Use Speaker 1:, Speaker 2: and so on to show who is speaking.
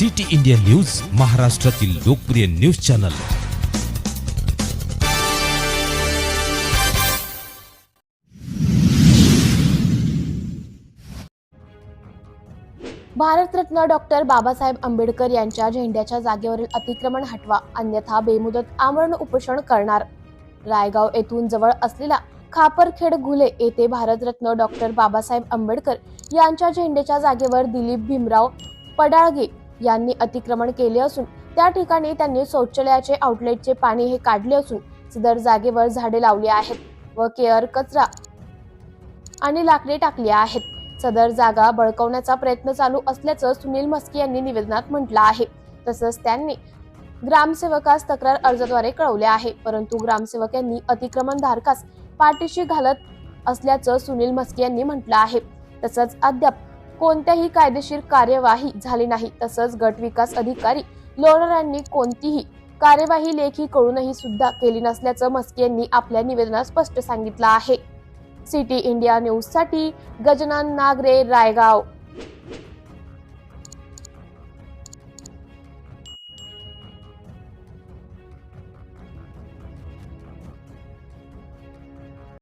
Speaker 1: City India news महाराष्ट्रातील लोकप्रिय news channel.
Speaker 2: Bharat Ratna doctor Babasaheb Ambedkar यांच्या झेंड्याच्या जागेवरील अतिक्रमण हटवा अन्यथा बेमुदत आमरण उपोषण करणार. रायगाव येथून जवळ असलेला खापरखेड घुले येथे भारतरत्न डॉक्टर बाबासाहेब आंबेडकर यांच्या झेंड्याच्या जागेवर दिलीप भीमराव पडाळगे यांनी अतिक्रमण केले असून त्या ठिकाणी त्यांनी शौचालयाचे आउटलेटचे पाणी हे काढले असून सदर जागेवर झाडे लावली आहेत व केअर कचरा आणि लाकडे टाकली आहेत. सदर जागा बळकवण्याचा प्रयत्न चालू असल्याचं सुनील मस्की यांनी निवेदनात म्हटलं आहे. तसंच त्यांनी ग्रामसेवकास तक्रार अर्जाद्वारे कळवले आहे. परंतु ग्रामसेवक यांनी अतिक्रमण धारकास पाठीशी घालत असल्याचं सुनील म्हस्के यांनी म्हटलं आहे. तसंच अद्याप कोणत्याही कायदेशीर कार्यवाही झाली नाही. तसंच गट विकास अधिकारी लोणार यांनी कोणतीही कार्यवाही लेखी कळूनही सुद्धा केली नसल्याचं मस्की यांनी आपल्या निवेदनात स्पष्ट सांगितलं आहे. सिटी इंडिया न्यूजसाठी गजनन गजानन नागरे रायगाव.